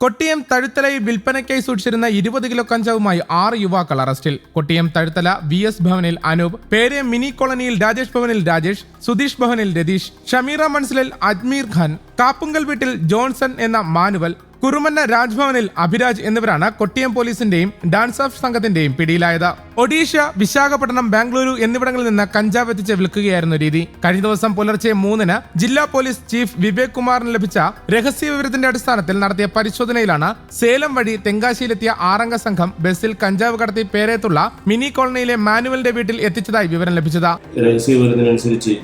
കൊട്ടിയം തഴുത്തലയിൽ വിൽപ്പനയ്ക്കായി സൂക്ഷിച്ചിരുന്ന ഇരുപത് കിലോ കഞ്ചാവുമായി ആറ് യുവാക്കൾ അറസ്റ്റിൽ. കൊട്ടിയം തഴുത്തല വി എസ് ഭവനിൽ അനൂപ് പേരെ മിനി കോളനിയിൽ രാജേഷ് ഭവനിൽ രാജേഷ് സുധീഷ് ഭവനിൽ രതീഷ് ഷമീറ മൺസിലിൽ അജ്മീർ ഖാൻ കാപ്പുങ്കൽ വീട്ടിൽ ജോൺസൺ എന്ന മാനുവൽ കുറുമന്ന രാജ്ഭവനിൽ അഭിരാജ് എന്നിവരാണ് കൊട്ടിയം പോലീസിന്റെയും ഡാൻസ് ഓഫ് സംഘത്തിന്റെയും പിടിയിലായത്. ഒഡീഷ വിശാഖപട്ടണം ബാംഗ്ലൂരു എന്നിവിടങ്ങളിൽ നിന്ന് കഞ്ചാവ് എത്തിച്ച് വിൽക്കുകയായിരുന്നു രീതി. കഴിഞ്ഞ ദിവസം പുലർച്ചെ മൂന്നിന് ജില്ലാ പോലീസ് ചീഫ് വിവേക് കുമാറിന് ലഭിച്ച രഹസ്യ വിവരത്തിന്റെ അടിസ്ഥാനത്തിൽ നടത്തിയ പരിശോധനയിലാണ് സേലം വഴി തെങ്കാശിയിലെത്തിയ ആറംഗ സംഘം ബസ്സിൽ കഞ്ചാവ് കടത്തി പേരേത്തുള്ള മിനി കോളനിയിലെ മാനുവലിന്റെ വീട്ടിൽ എത്തിച്ചതായി വിവരം ലഭിച്ചത്. രഹസ്യ വിവരത്തിനനുസരിച്ച്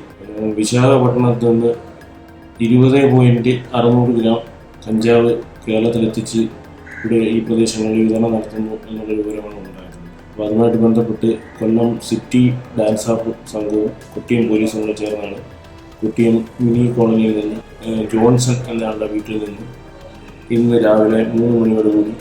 വിശാഖപട്ടണത്ത് നിന്ന് ഇരുപത് പോയിന്റ് അറുന്നൂറ് ഗ്രാം കഞ്ചാവ് കേരളത്തിലെത്തിച്ച് ഇവിടെ ഈ പ്രദേശങ്ങളിൽ വിതരണം നടത്തുന്നു എന്നുള്ള വിവരമാണ് ഉണ്ടായിരുന്നത്. അപ്പോൾ അതുമായിട്ട് ബന്ധപ്പെട്ട് കൊല്ലം സിറ്റി ഡാൻസ് ആപ്പ് സംഘവും കുട്ടിയും പോലീസും കൂടെ ചേർന്നാണ് കുട്ടിയും മിനി കോളനിയിൽ നിന്ന് ജോൺസൺ എന്നയാളുടെ വീട്ടിൽ നിന്ന് ഇന്ന് രാവിലെ മൂന്ന് മണിയോടുകൂടി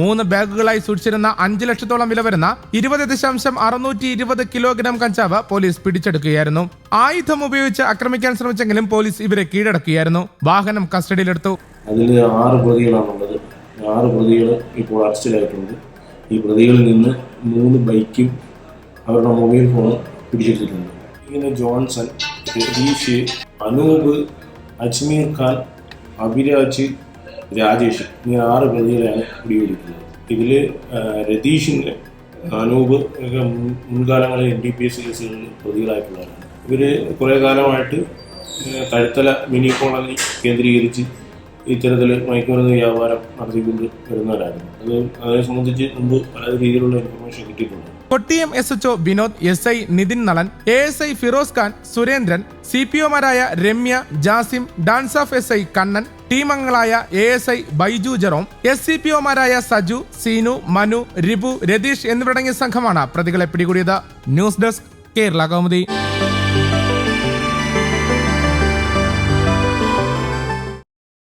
മൂന്ന് ബാഗുകളായി സൂക്ഷിച്ചിരുന്ന അഞ്ച് ലക്ഷത്തോളം വില വരുന്ന ഇരുപത് ദശാംശം അറുന്നൂറ്റി ഇരുപത് കിലോഗ്രാം കഞ്ചാവ് പോലീസ് പിടിച്ചെടുക്കുകയായിരുന്നു. ആയുധം ഉപയോഗിച്ച് ആക്രമിക്കാൻ ശ്രമിച്ചെങ്കിലും പോലീസ് ഇവരെ കീഴടക്കുകയായിരുന്നു. വാഹനം കസ്റ്റഡിയിലെടുത്തു. അതിൽ ആറ് പ്രതികളാണുള്ളത് ആറ് പ്രതികൾ ഇപ്പോൾ അറസ്റ്റിലായിട്ടുണ്ട്. ഈ പ്രതികളിൽ നിന്ന് മൂന്ന് ബൈക്കും അവരുടെ മൊബൈൽ ഫോണും പിടിച്ചെടുത്തിട്ടുണ്ട്. ഇങ്ങനെ ജോൺസൺ രതീഷ് അനൂപ് അജ്മീർ ഖാൻ അഭിരാജ് രാജേഷ് ഇങ്ങനെ ആറ് പ്രതികളെയാണ് പിടികൂടിയിട്ടുള്ളത്. ഇതിൽ രതീഷിന്റെ അനൂപ് മുൻകാലങ്ങളിൽ എൻ ഡി പി എസ് കേസുകളിൽ പ്രതികളായിട്ടുള്ളവരാണ്. ഇവർ കുറേ കാലമായിട്ട് കഴുത്തല മിനി കോളനി കേന്ദ്രീകരിച്ച് ഇത്തരത്തിൽ മയക്കുമരുന്ന് വ്യാപാരം നടത്തിക്കൊണ്ട് വരുന്നവരായിരുന്നു. അത് അതിനെ സംബന്ധിച്ച് മുമ്പ് പല രീതിയിലുള്ള ഇൻഫർമേഷൻ കിട്ടിയിട്ടുണ്ട്. Kottiyam S HO Vinod S I Nithin Nalan A S I Firoz Khan Surendran C P ഒമാരായ Ramya Jasim DANSAF S I Kannan team അംഗങ്ങളായ A S I Baiju Jerome S C P ഒമാരായ Saju Seenu Manu Ribu Ratheesh എന്നിവരടങ്ങിയ സംഘമാണ് പ്രതികളെ പിടികൂടിയത്. News desk Kerala Kaumudi.